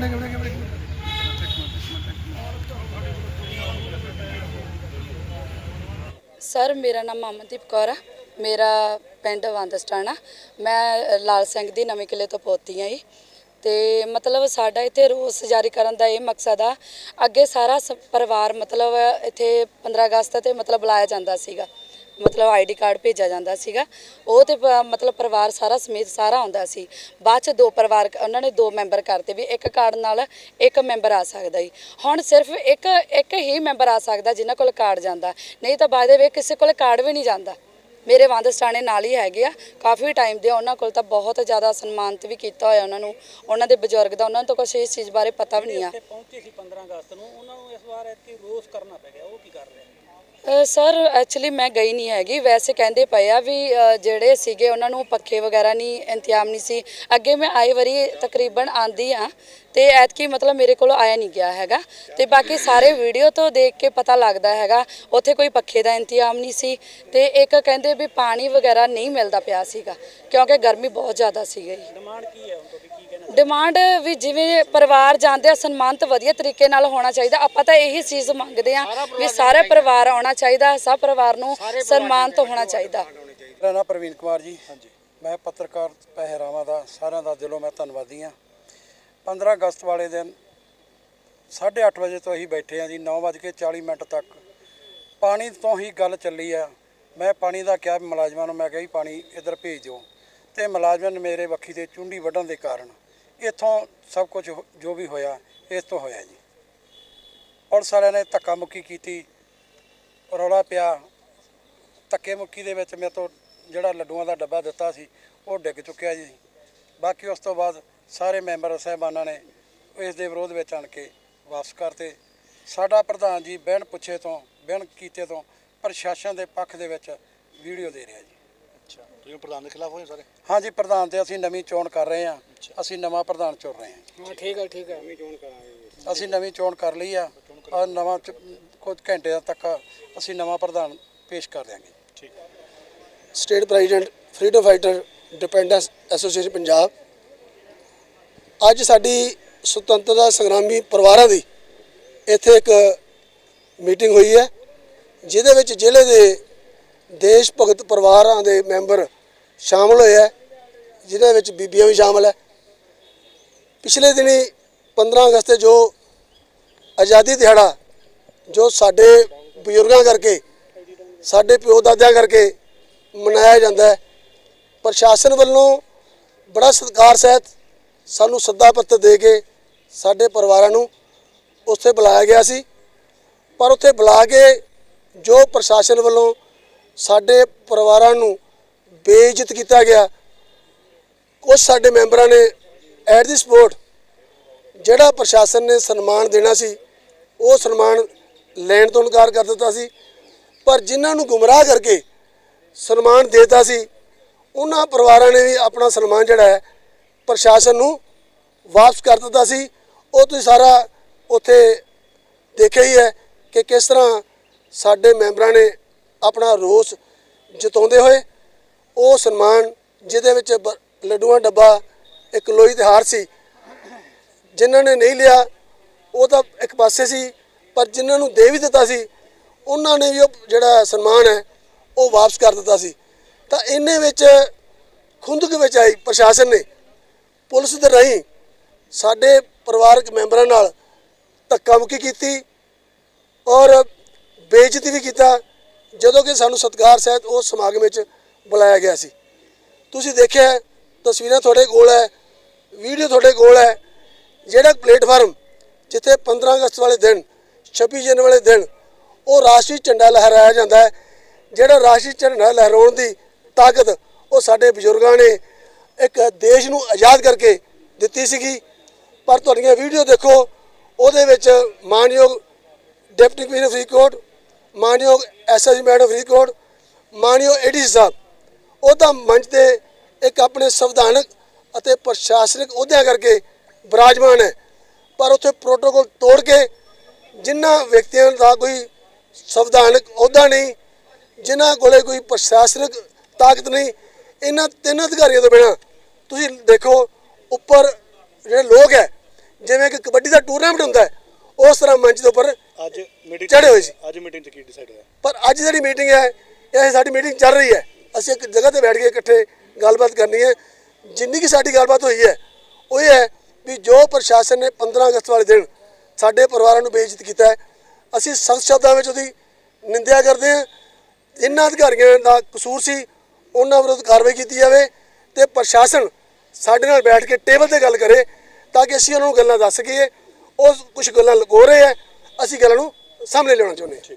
Minute ਇੱਕ minute ਇੱਕ minute sir, ਮੇਰਾ ਨਾਮ ਅਮਨਦੀਪ ਕੌਰ ਆ। ਮੇਰਾ ਪਿੰਡ ਵੰਦਸਟਾਣਾ। ਮੈਂ ਲਾਲ ਸਿੰਘ ਦੀ ਨਵੇਂ ਕਿਲੇ ਤੋਂ ਪੋਤੀ ਆ ਜੀ। ਤੇ ਮਤਲਬ ਸਾਡਾ ਇੱਥੇ ਰੋਸ ਜਾਰੀ ਕਰਨ ਦਾ ਇਹ ਮਕਸਦ ਆ। ਅੱਗੇ ਸਾਰਾ ਸ- ਪਰਿਵਾਰ ਮਤਲਬ ਇੱਥੇ 15 ਅਗਸਤ ਤੇ ਮਤਲਬ ਬੁਲਾਇਆ ਜਾਂਦਾ ਸੀਗਾ। ਮਤਲਬ ਆਈਡੀ ਕਾਰਡ ਭੇਜਿਆ ਜਾਂਦਾ ਸੀਗਾ। ਉਹ ਤੇ ਪ- ਮਤਲਬ ਪਰਿਵਾਰ ਸਾਰਾ ਸਮੇਤ ਸਾਰਾ ਆਉਂਦਾ ਸੀ। ਬਾਅਦ ਚ ਦੋ ਪਰਿਵਾਰ ਉਹਨਾਂ ਨੇ ਦੋ ਮੈਂਬਰ ਕਰਤੇ ਵੀ ਇੱਕ ਕਾਰਡ ਨਾਲ ਇੱਕ ਮੈਂਬਰ ਆ ਸਕਦਾ ਜੀ ਹੁਣ ਸਿਰਫ ਇੱਕ ਇੱਕ ਹੀ ਮੈਂਬਰ ਆ ਸਕਦਾ ਜਿਨ੍ਹਾਂ ਕੋਲ ਕਾਰਡ ਜਾਂਦਾ। ਨਹੀਂ ਤਾਂ ਬਾਅਦ ਦੇ ਵਿੱਚ ਕਿਸੇ ਕੋਲ ਕਾਰਡ ਵੀ ਨਹੀਂ ਜਾਂਦਾ। ਮੇਰੇ ਵੰਦਸਟਾਣੇ ਨਾਲ ਹੀ ਹੈਗੇ ਆ। ਕਾਫੀ ਟਾਈਮ ਦੇ ਆ, ਉਹਨਾਂ ਕੋਲ ਤਾਂ ਬਹੁਤ ਜ਼ਿਆਦਾ ਸਨਮਾਨਿਤ ਵੀ ਕੀਤਾ ਹੋਇਆ ਉਹਨਾਂ ਨੂੰ। ਉਹਨਾਂ ਦੇ ਬਜ਼ੁਰਗ ਦਾ ਉਹਨਾਂ ਨੂੰ ਤਾਂ ਕੁਛ ਇਸ ਚੀਜ਼ ਬਾਰੇ ਪਤਾ ਵੀ ਨਹੀਂ ਆ। ਇੱਥੇ ਪਹੁੰਚੇ ਸੀ 15 ਅਗਸਤ ਨੂੰ। ਉਹਨਾਂ ਨੂੰ ਇਸ ਵਾਰ ਐਤਕੀ ਰੋਸ ਕਰਨਾ ਪੈ ਗਿਆ। ਉਹ ਕੀ ਕਰ ਰਹੇ ਨੇ? ਸਰ ਐਕਚੁਅਲੀ ਮੈਂ ਗਈ ਨਹੀਂ ਹੈਗੀ। ਵੈਸੇ ਕਹਿੰਦੇ ਪਏ ਆ ਵੀ ਅ, ਜਿਹੜੇ ਸੀਗੇ ਉਹਨਾਂ ਨੂੰ ਪੱਖੇ ਵਗੈਰਾ ਨਹੀਂ ਇੰਤਜ਼ਾਮ ਨਹੀਂ ਸੀ। ਅੱਗੇ ਮੈਂ ਆਈ ਵਾਰੀ ਤਕਰੀਬਨ ਆਂਦੀ ਆ ਤੇ ਐਤਕੀ ਮਤਲਬ ਮੇਰੇ ਕੋਲ ਆਇਆ ਨਹੀਂ ਗਿਆ ਹੈਗਾ। ਤੇ ਬਾਕੀ ਸਾਰੇ ਵੀਡੀਓ ਤੋਂ ਦੇਖ ਕੇ ਪਤਾ ਲੱਗਦਾ ਹੈਗਾ ਉੱਥੇ ਕੋਈ ਪੱਖੇ ਦਾ ਇੰਤਜ਼ਾਮ ਨਹੀਂ ਸੀ। ਤੇ ਇੱਕ ਕਹਿੰਦੇ ਵੀ ਪਾਣੀ ਵਗੈਰਾ ਨਹੀਂ ਮਿਲਦਾ ਪਿਆ ਸੀਗਾ ਕਿਉਂਕਿ ਗਰਮੀ ਬਹੁਤ ਜ਼ਿਆਦਾ ਸੀਗੀ। ਡਿਮਾਂਡ ਕੀ ਹੈ ਹੁਣ ਤੁਹਾਡੀ ਡਿਮਾਂਡ ਵੀ ਜਿਵੇਂ ਪਰਿਵਾਰ ਜਾਂਦੇ ਆ ਸਨਮਾਨਿਤ ਵਧੀਆ ਤਰੀਕੇ ਨਾਲ ਹੋਣਾ ਚਾਹੀਦਾ। ਆਪਾਂ ਤਾਂ ਇਹੀ ਚੀਜ਼ ਮੰਗਦੇ ਆ ਵੀ ਸਾਰੇ ਪਰਿਵਾਰ ਆਉਣਾ ਚਾਹੀਦਾ ਸਭ ਪਰਿਵਾਰ ਨੂੰ ਸਨਮਾਨਿਤ ਹੋਣਾ ਚਾਹੀਦਾ। ਮੇਰਾ ਨਾਮ ਪ੍ਰਵੀਨ ਕੁਮਾਰ ਜੀ। ਹਾਂਜੀ। ਮੈਂ ਪੱਤਰਕਾਰ ਪਹਿਰਾਵਾਂ ਦਾ ਸਾਰਿਆਂ ਦਾ ਦਿਲੋਂ ਮੈਂ ਧੰਨਵਾਦੀ ਹਾਂ। 15 ਅਗਸਤ ਵਾਲੇ ਦਿਨ 8:30 ਵਜੇ ਤੋਂ ਅਸੀਂ ਬੈਠੇ ਹਾਂ ਜੀ 9:40 ਮਿੰਟ ਤੱਕ। ਪਾਣੀ ਤੋਂ ਹੀ ਗੱਲ ਚੱਲੀ ਆ। ਮੈਂ ਪਾਣੀ ਦਾ ਕਿਹਾ ਵੀ ਮੁਲਾਜ਼ਮਾਂ ਨੂੰ ਮੈਂ ਕਿਹਾ ਵੀ ਪਾਣੀ ਇੱਧਰ ਭੇਜ ਦਿਓ। ਤੇ ਮੁਲਾਜ਼ਮਾਂ ਨੇ ਮੇਰੇ ਵੱਖੀ ਤੇ ਚੁੰਡੀ ਵੱਢਣ ਦੇ ਕਾਰਨ ਇੱਥੋਂ ਸਭ ਕੁਝ ਜੋ ਵੀ ਹੋਇਆ, ਇਸ ਤੋਂ ਹੋਇਆ ਜੀ। ਪੁਲਿਸ ਵਾਲਿਆਂ ਨੇ ਧੱਕਾ ਮੁੱਕੀ ਕੀਤੀ। ਰੌਲਾ ਪਿਆ। ਧੱਕੇ ਮੁੱਕੀ ਦੇ ਵਿੱਚ ਮੇਰੇ ਤੋਂ ਜਿਹੜਾ ਲੱਡੂਆਂ ਦਾ ਡੱਬਾ ਦਿੱਤਾ ਸੀ, ਉਹ ਡਿੱਗ ਚੁੱਕਿਆ ਜੀ। ਬਾਕੀ ਉਸ ਤੋਂ ਬਾਅਦ ਸਾਰੇ ਮੈਂਬਰ ਸਾਹਿਬਾਨਾਂ ਨੇ ਇਸ ਦੇ ਵਿਰੋਧ ਵਿੱਚ ਆਣ ਕੇ ਵਾਪਸ ਕਰਤੇ। ਸਾਡਾ ਪ੍ਰਧਾਨ ਜੀ ਬਹਿਣ ਪੁੱਛੇ ਤੋਂ ਬਹਿਣ ਕੀਤੇ ਤੋਂ ਪ੍ਰਸ਼ਾਸਨ ਦੇ ਪੱਖ ਦੇ ਵਿੱਚ ਵੀਡੀਓ ਦੇ ਰਿਹਾ ਜੀ। ਅੱਛਾ ਤੁਸੀਂ ਪ੍ਰਧਾਨ ਦੇ ਖਿਲਾਫ ਹੋਏ ਸਾਰੇ? ਹਾਂਜੀ ਪ੍ਰਧਾਨ ਤੇ ਅਸੀਂ ਨਵੀਂ ਚੋਣ ਕਰ ਰਹੇ ਹਾਂ। ਅਸੀਂ ਨਵਾਂ ਪ੍ਰਧਾਨ ਚੁਣ ਰਹੇ ਹਾਂ। ਹਾਂ ਠੀਕ ਹੈ ਠੀਕ ਹੈ। ਮੈਂ ਚੋਣ ਕਰਾਂਗੇ ਅਸੀਂ। ਨਵੀਂ ਚੋਣ ਕਰ ਲਈ ਆ। ਔਰ ਨਵਾਂ ਕੁਝ ਘੰਟੇ ਤੱਕ ਅਸੀਂ ਨਵਾਂ ਪ੍ਰਧਾਨ ਪੇਸ਼ ਕਰ ਦਿਆਂਗੇ। State president freedom fighter dependents association Punjab. ਅੱਜ ਸਾਡੀ ਸੁਤੰਤਰਤਾ ਸੰਗਰਾਮੀ ਪਰਿਵਾਰਾਂ ਦੀ ਇੱਥੇ ਇੱਕ ਮੀਟਿੰਗ ਹੋਈ ਹੈ ਜਿਹਦੇ ਵਿੱਚ ਜ਼ਿਲ੍ਹੇ ਦੇ ਦੇਸ਼ ਭਗਤ ਪਰਿਵਾਰਾਂ ਦੇ ਮੈਂਬਰ ਸ਼ਾਮਲ ਹੋਏ ਹੈ ਜਿਨ੍ਹਾਂ ਵਿੱਚ ਬੀਬੀਆਂ ਵੀ ਸ਼ਾਮਲ ਹੈ ਪਿਛਲੇ ਦਿਨੀ 15 ਅਗਸਤ ਤੇ ਜੋ ਆਜ਼ਾਦੀ ਦਿਹਾੜਾ, ਜੋ ਸਾਡੇ ਬਜ਼ੁਰਗਾਂ ਕਰਕੇ, ਸਾਡੇ ਪਿਓ ਦਾਦਿਆਂ ਕਰਕੇ ਮਨਾਇਆ ਜਾਂਦਾ ਹੈ, ਪ੍ਰਸ਼ਾਸਨ ਵੱਲੋਂ ਬੜਾ ਸਤਿਕਾਰ ਸਹਿਤ ਸਾਨੂੰ ਸੱਦਾ ਪੱਤਰ ਦੇ ਕੇ ਸਾਡੇ ਪਰਿਵਾਰਾਂ ਨੂੰ ਉੱਥੇ ਬੁਲਾਇਆ ਗਿਆ ਸੀ। ਪਰ ਉੱਥੇ ਬੁਲਾ ਕੇ ਜੋ ਪ੍ਰਸ਼ਾਸਨ ਵੱਲੋਂ ਸਾਡੇ ਪਰਿਵਾਰਾਂ ਨੂੰ ਬੇਇੱਜ਼ਤ ਕੀਤਾ ਗਿਆ। ਕੁਝ ਸਾਡੇ ਮੈਂਬਰਾਂ ਨੇ ਐਟ ਦੀ ਸਪੋਰਟ ਜਿਹੜਾ ਪ੍ਰਸ਼ਾਸਨ ਨੇ ਸਨਮਾਨ ਦੇਣਾ ਸੀ, ਉਹ ਸਨਮਾਨ ਲੈਣ ਤੋਂ ਇਨਕਾਰ ਕਰ ਦਿੱਤਾ ਸੀ। ਪਰ ਜਿਨ੍ਹਾਂ ਨੂੰ ਗੁੰਮਰਾਹ ਕਰਕੇ ਸਨਮਾਨ ਦੇਤਾ ਸੀ, ਉਹਨਾਂ ਪਰਿਵਾਰਾਂ ਨੇ ਵੀ ਆਪਣਾ ਸਨਮਾਨ ਜਿਹੜਾ ਹੈ, ਪ੍ਰਸ਼ਾਸਨ ਨੂੰ ਵਾਪਸ ਕਰ ਦਿੱਤਾ ਸੀ। ਉਹ ਤੁਸੀਂ ਸਾਰਾ ਉੱਥੇ ਦੇਖਿਆ ਹੀ ਹੈ ਕਿ ਕਿਸ ਤਰ੍ਹਾਂ ਸਾਡੇ ਮੈਂਬਰਾਂ ਨੇ ਆਪਣਾ ਰੋਸ ਜਤਾਉਂਦੇ ਹੋਏ, ਉਹ ਸਨਮਾਨ ਜਿਹਦੇ ਵਿੱਚ ਬ- ਲੱਡੂਆਂ ਡੱਬਾ ਇੱਕ ਲੋਹੀ ਦੇ ਹਾਰ ਸੀ। ਜਿਨ੍ਹਾਂ ਨੇ ਨਹੀਂ ਲਿਆ, ਉਹ ਤਾਂ ਇੱਕ ਪਾਸੇ ਸੀ, ਪਰ ਜਿਨ੍ਹਾਂ ਨੂੰ ਦੇ ਵੀ ਦਿੱਤਾ ਸੀ, ਉਹਨਾਂ ਨੇ ਵੀ ਉਹ ਜਿਹੜਾ ਸਨਮਾਨ ਹੈ, ਉਹ ਵਾਪਸ ਕਰ ਦਿੱਤਾ ਸੀ। ਤਾਂ ਇਹਨੇ ਵਿੱਚ ਖੁੰਦਕ ਵਿੱਚ ਆਈ ਪ੍ਰਸ਼ਾਸਨ ਨੇ। ਪੁਲਿਸ ਦੇ ਰਾਹੀਂ ਸਾਡੇ ਪਰਿਵਾਰਕ ਮੈਂਬਰਾਂ ਨਾਲ ਧੱਕਾ ਮੁੱਕੀ ਕੀਤੀ ਔਰ ਬੇਇੱਜ਼ਤੀ ਵੀ ਕੀਤਾ। ਜਦੋਂ ਕਿ ਸਾਨੂੰ ਸਤਿਕਾਰ ਸਹਿਤ ਉਸ ਸਮਾਗਮ ਵਿੱਚ ਬੁਲਾਇਆ ਗਿਆ ਸੀ। ਤੁਸੀਂ ਦੇਖਿਆ ਤਸਵੀਰਾਂ ਤੁਹਾਡੇ ਕੋਲ ਹੈ, ਵੀਡੀਓ ਤੁਹਾਡੇ ਕੋਲ ਹੈ, ਜਿਹੜਾ ਪਲੇਟਫਾਰਮ ਜਿੱਥੇ 15 ਅਗਸਤ ਵਾਲੇ ਦਿਨ 26 ਜਨਵਰੀ ਵਾਲੇ ਦਿਨ ਉਹ ਰਾਸ਼ਟਰੀ ਝੰਡਾ ਲਹਿਰਾਇਆ ਜਾਂਦਾ ਹੈ, ਜਿਹੜਾ ਰਾਸ਼ਟਰੀ ਝੰਡਾ ਲਹਿਰਾਉਣ ਦੀ ਤਾਕਤ ਉਹ ਸਾਡੇ ਬਜ਼ੁਰਗਾਂ ਨੇ ਇੱਕ ਦੇਸ਼ ਨੂੰ ਆਜ਼ਾਦ ਕਰਕੇ ਦਿੱਤੀ ਸੀਗੀ। ਪਰ ਤੁਹਾਡੀਆਂ ਵੀਡੀਓ ਦੇਖੋ, ਉਹਦੇ ਵਿੱਚ ਮਾਨਯੋਗ ਡਿਪਟੀ ਕਮਿਸ਼ਨਰ ਫਰੀਦਕੋਟ, ਮਾਨਯੋਗ ਐਸਐਸ ਮੈਡਮ ਫਰੀਦਕੋਟ ਮਾਨਯੋਗ ਏਡੀਸੀ ਸਾਹਿਬ ਉਹਦਾ ਮੰਚ ਤੇ ਇੱਕ ਆਪਣੇ ਸੰਵਿਧਾਨਕ ਅਤੇ ਪ੍ਰਸ਼ਾਸਨਿਕ ਅਹੁਦਿਆਂ ਕਰਕੇ ਬਿਰਾਜਮਾਨ ਹੈ। ਪਰ ਉੱਥੇ ਪ੍ਰੋਟੋਕੋਲ ਤੋੜ ਕੇ ਜਿਨ੍ਹਾਂ ਵਿਅਕਤੀਆਂ ਦਾ ਕੋਈ ਸੰਵਿਧਾਨਕ ਅਹੁਦਾ ਨਹੀਂ ਜਿਨ੍ਹਾਂ ਕੋਲੇ ਕੋਈ ਪ੍ਰਸ਼ਾਸਨਿਕ ਤਾਕਤ ਨਹੀਂ, ਇਹਨਾਂ ਤਿੰਨ ਅਧਿਕਾਰੀਆਂ ਤੋਂ ਬਿਨਾਂ ਤੁਸੀਂ ਦੇਖੋ ਉੱਪਰ ਜਿਹੜੇ ਲੋਕ ਹੈ, ਜਿਵੇਂ ਕਿ ਕਬੱਡੀ ਦਾ ਟੂਰਨਾਮੈਂਟ ਹੁੰਦਾ ਉਸ ਤਰ੍ਹਾਂ ਮੰਚ ਦੇ ਉੱਪਰ ਮੀਟਿੰਗ ਚੜ੍ਹੇ ਹੋਏ ਸੀ। ਅੱਜ ਮੀਟਿੰਗ 'ਚ ਕੀ ਡਿਸਾਈਡ ਹੋਇਆ? ਪਰ ਅੱਜ ਜਿਹੜੀ ਮੀਟਿੰਗ ਹੈ ਇਹ ਸਾਡੀ ਮੀਟਿੰਗ ਚੱਲ ਰਹੀ ਹੈ। ਅਸੀਂ ਇੱਕ ਜਗ੍ਹਾ ਤੇ ਬੈਠ ਕੇ ਇਕੱਠੇ ਗੱਲਬਾਤ ਕਰਨੀ ਹੈ। ਜਿੰਨੀ ਕੀ ਸਾਡੀ ਗੱਲਬਾਤ ਹੋਈ ਹੈ ਉਹ ਇਹ ਹੈ ਵੀ ਜੋ ਪ੍ਰਸ਼ਾਸਨ ਨੇ 15 ਅਗਸਤ ਵਾਲੇ ਦਿਨ ਸਾਡੇ ਪਰਿਵਾਰਾਂ ਨੂੰ ਬੇਇੱਜ਼ਤ ਕੀਤਾ ਹੈ ਅਸੀਂ ਸਖਤ ਸ਼ਬਦਾਂ ਵਿੱਚ ਉਹਦੀ ਨਿੰਦਿਆ ਕਰਦੇ ਹਾਂ। ਜਿਨ੍ਹਾਂ ਅਧਿਕਾਰੀਆਂ ਦਾ ਕਸੂਰ ਸੀ ਉਹਨਾਂ ਵਿਰੁੱਧ ਕਾਰਵਾਈ ਕੀਤੀ ਜਾਵੇ ਤੇ ਪ੍ਰਸ਼ਾਸਨ ਸਾਡੇ ਨਾਲ ਬੈਠ ਕੇ ਟੇਬਲ ਤੇ ਗੱਲ ਕਰੇ ਤਾਂ ਕਿ ਅਸੀਂ ਉਹਨਾਂ ਨੂੰ ਗੱਲਾਂ ਦੱਸ ਸਕੀਏ। ਉਹ ਕੁਝ ਗੱਲਾਂ ਲੁਕੋ ਰਹੇ ਆ ਅਸੀਂ ਗੱਲਾਂ ਨੂੰ ਸਾਹਮਣੇ ਲਿਆਉਣਾ ਚਾਹੁੰਦੇ ਹਾਂ।